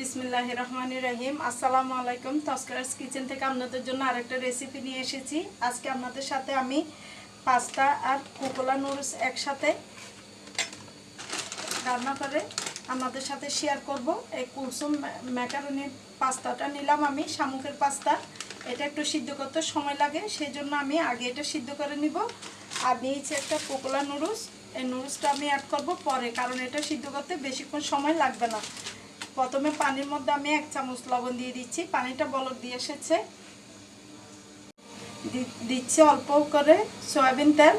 বিসমিল্লাহ রহমান রহিম। আসসালামু আলাইকুম। তস্করাস কিচেন থেকে আপনাদের জন্য আরেকটা রেসিপি নিয়ে এসেছি। আজকে আপনাদের সাথে আমি পাস্তা আর কোকোলা নুডলস একসাথে রান্না করে আপনাদের সাথে শেয়ার করব। এই কুলসুম ম্যাকারনির পাস্তাটা নিলাম আমি, শামুকের পাস্তা। এটা একটু সিদ্ধ করতে সময় লাগে সেই জন্য আমি আগে এটা সিদ্ধ করে নিব। আর নিয়েছি একটা কোকোলা নুডলস এই নুডলসটা আমি অ্যাড করব পরে, কারণ এটা সিদ্ধ করতে বেশিক্ষণ সময় লাগবে না। প্রথমে পানির মধ্যে আমি এক চামচ লবণ দিয়ে দিচ্ছি। পানিটা বলক দিয়ে এসেছে। দিচ্ছি অল্প করে সয়াবিন তেল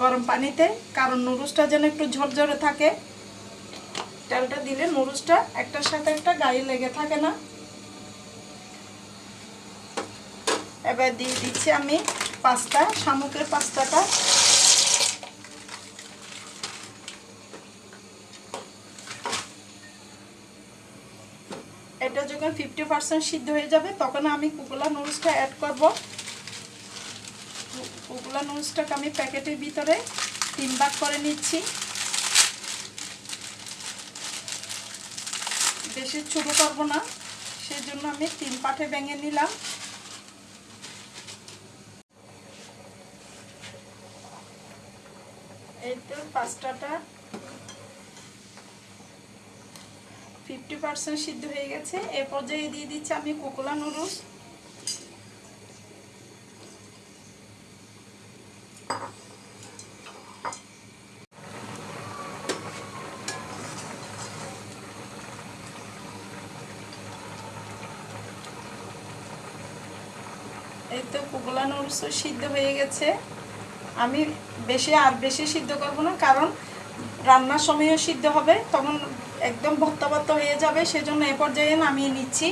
গরম পানিতে, কারণ নুডলসটা যেন একটু ঝরঝরে থাকে। তেলটা দিলে নুডলসটা একটার সাথে একটা গায়ে লেগে থাকে না। এবার দিয়ে দিচ্ছি আমি পাস্তা, শামুকের পাস্তাটা। এটা যখন ফিফটি পার্সেন্ট সিদ্ধ হয়ে যাবে, তখন আমি কুকুলা নুডলসটা অ্যাড করব। কুকুলা নুডলসটাকে আমি প্যাকেটের ভিতরে তিন ভাগ করে নিচ্ছি। বেশি ছোটো করব না সেই জন্য আমি তিন পাঠে ভেঙে নিলাম। এই তো পাস্তাটা ফিফটি পার্সেন্ট সিদ্ধ হয়ে গেছে। এ পর্যায়ে দিয়ে দিচ্ছি আমি কোকোলা নুডলস। এই তো কোকোলা নুডলসও সিদ্ধ হয়ে গেছে। আমি বেশি আর বেশি সিদ্ধ করব না, কারণ রান্নার সময়ও সিদ্ধ হবে, তখন একদম ভত্তা ভত্তা হয়ে যাবে, সেজন্য এ পর্যায়ে নামিয়ে নিচ্ছি।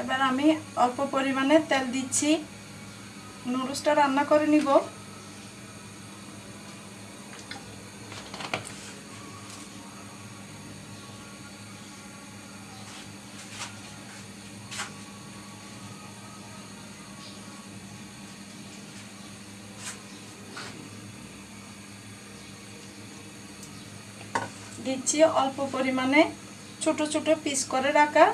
এবার আমি অল্প পরিমাণে তেল দিচ্ছি। নুডলসটা রান্না করে নিব। দিচ্ছি অল্প পরিমাণে ছোট ছোট পিস করে রাখা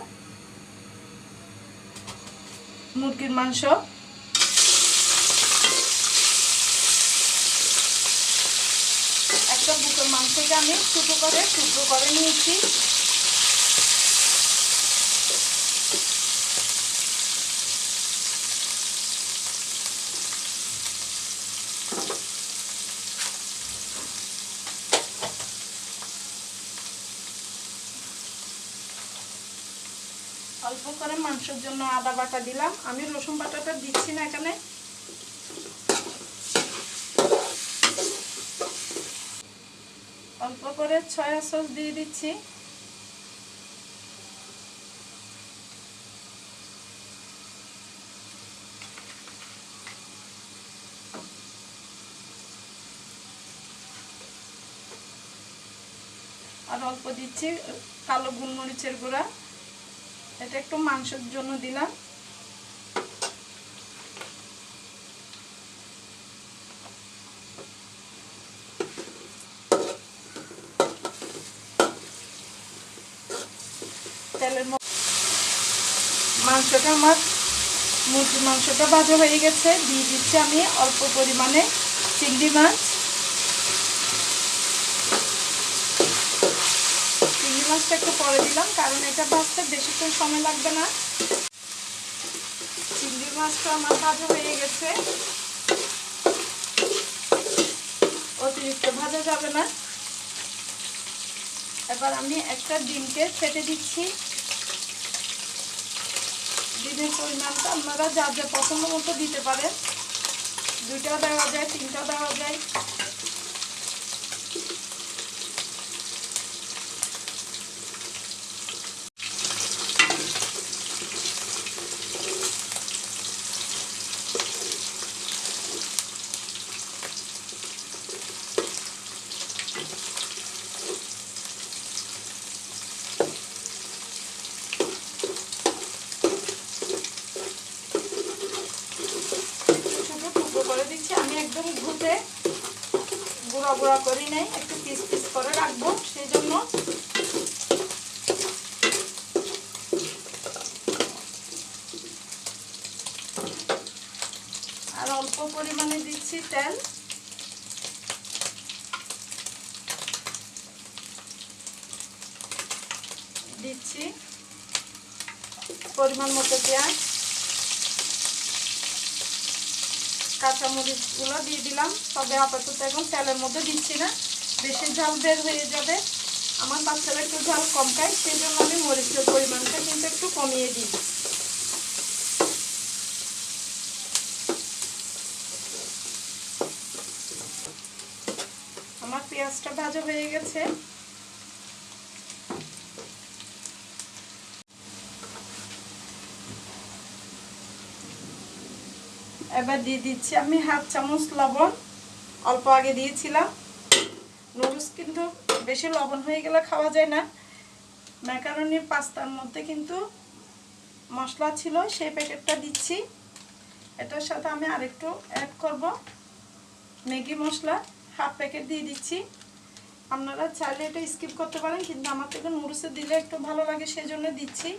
মুরগির মাংস। একটা বুকের মাংসকে আমি ছোটো করে টুকরো করে নিয়েছি। অল্প করে মাংসের জন্য আদা বাটা দিলাম। আমি রসুন বাটাটা দিচ্ছি না এখানে। অল্প করে ছয়া সস দিয়ে দিচ্ছি। আর অল্প দিচ্ছি কালো গুলমরিচের গুঁড়া। এটা একটু মাংসের জন্য দিলাম। মাংসটা আমার মুরগির মাংসটা ভাজা হয়ে গেছে। দিয়ে দিচ্ছি আমি অল্প পরিমাণে চিংড়ি মাছ চিংড়ি মাছটা একটু পরে দিলাম, কারণ এটা ভাজতে বেশিক্ষণ সময় লাগবে না। চিংড়ি মাছটা আমার ভাজা হয়ে গেছে। অতিরিক্ত ভাজা যাবে না। এবার আমি একটা ডিমকে ফেটে দিচ্ছি। ডিমের পরিমাণটা আপনারা যা যা পছন্দ মতো দিতে পারেন। দুইটাও দেওয়া যায় তিনটাও দেওয়া যায় ছোট টুকরো করে দিচ্ছি আমি একদম ঘুটে গুঁড়া করি নেই, একটু পিস পিস করে রাখব সেই জন্য আর অল্প পরিমাণে দিচ্ছি তেল। দিচ্ছি পরিমাণ মতো পেঁয়াজ। কাঁচামরিচগুলো দিয়ে দিলাম। তবে আপাতত এখন তেলের মধ্যে দিচ্ছি না। বেশি ঝাল বের হয়ে যাবে। আমার বাচ্চারা একটু ঝাল কম খায় সেই জন্য আমি মরিচের পরিমাণটা কিন্তু একটু কমিয়ে দিই। আমার পেঁয়াজটা ভাজা হয়ে গেছে। এবার দিয়ে দিচ্ছি আমি হাফ চামচ লবণ। অল্প আগে দিয়েছিলাম। নুডলস কিন্তু বেশি লবণ হয়ে গেলে খাওয়া যায় না। ম্যাকারনির পাস্তার মধ্যে কিন্তু মশলা ছিল, সেই প্যাকেটটা দিচ্ছি। এটার সাথে আমি আরেকটু অ্যাড করব ম্যাগি মশলা। হাফ প্যাকেট দিয়ে দিচ্ছি। আপনারা চাইলে এটা স্কিপ করতে পারেন, কিন্তু আমার থেকে নুডলসে দিলে একটু ভালো লাগে সেই জন্য দিচ্ছি।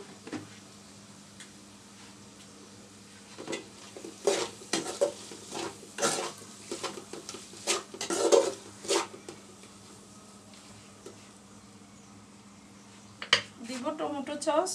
দিব টমেটো সস।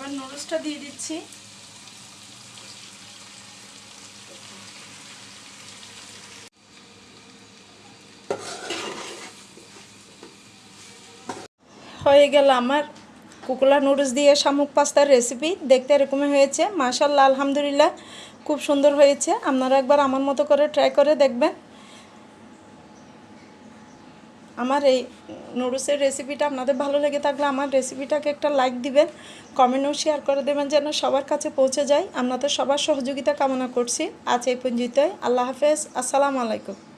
এবার নুডলসটা দিয়ে দিচ্ছি। হয়ে গেল আমার কুকুলা নুডলস দিয়ে শামুক পাস্তার রেসিপি। দেখতে এরকমই হয়েছে। মাশাল্লাহ আলহামদুলিল্লাহ, খুব সুন্দর হয়েছে। আপনারা একবার আমার মতো করে ট্রাই করে দেখবেন। আমার এই নুডলসের রেসিপিটা আপনাদের ভালো লেগে থাকলে আমার রেসিপিটাকে একটা লাইক দিবেন কমেন্টও শেয়ার করে দেবেন যেন সবার কাছে পৌঁছে যায়। আপনাদের সবার সহযোগিতা কামনা করছি। আজ এই পর্যন্তই। আল্লাহ হাফেজ। আসসালামু আলাইকুম।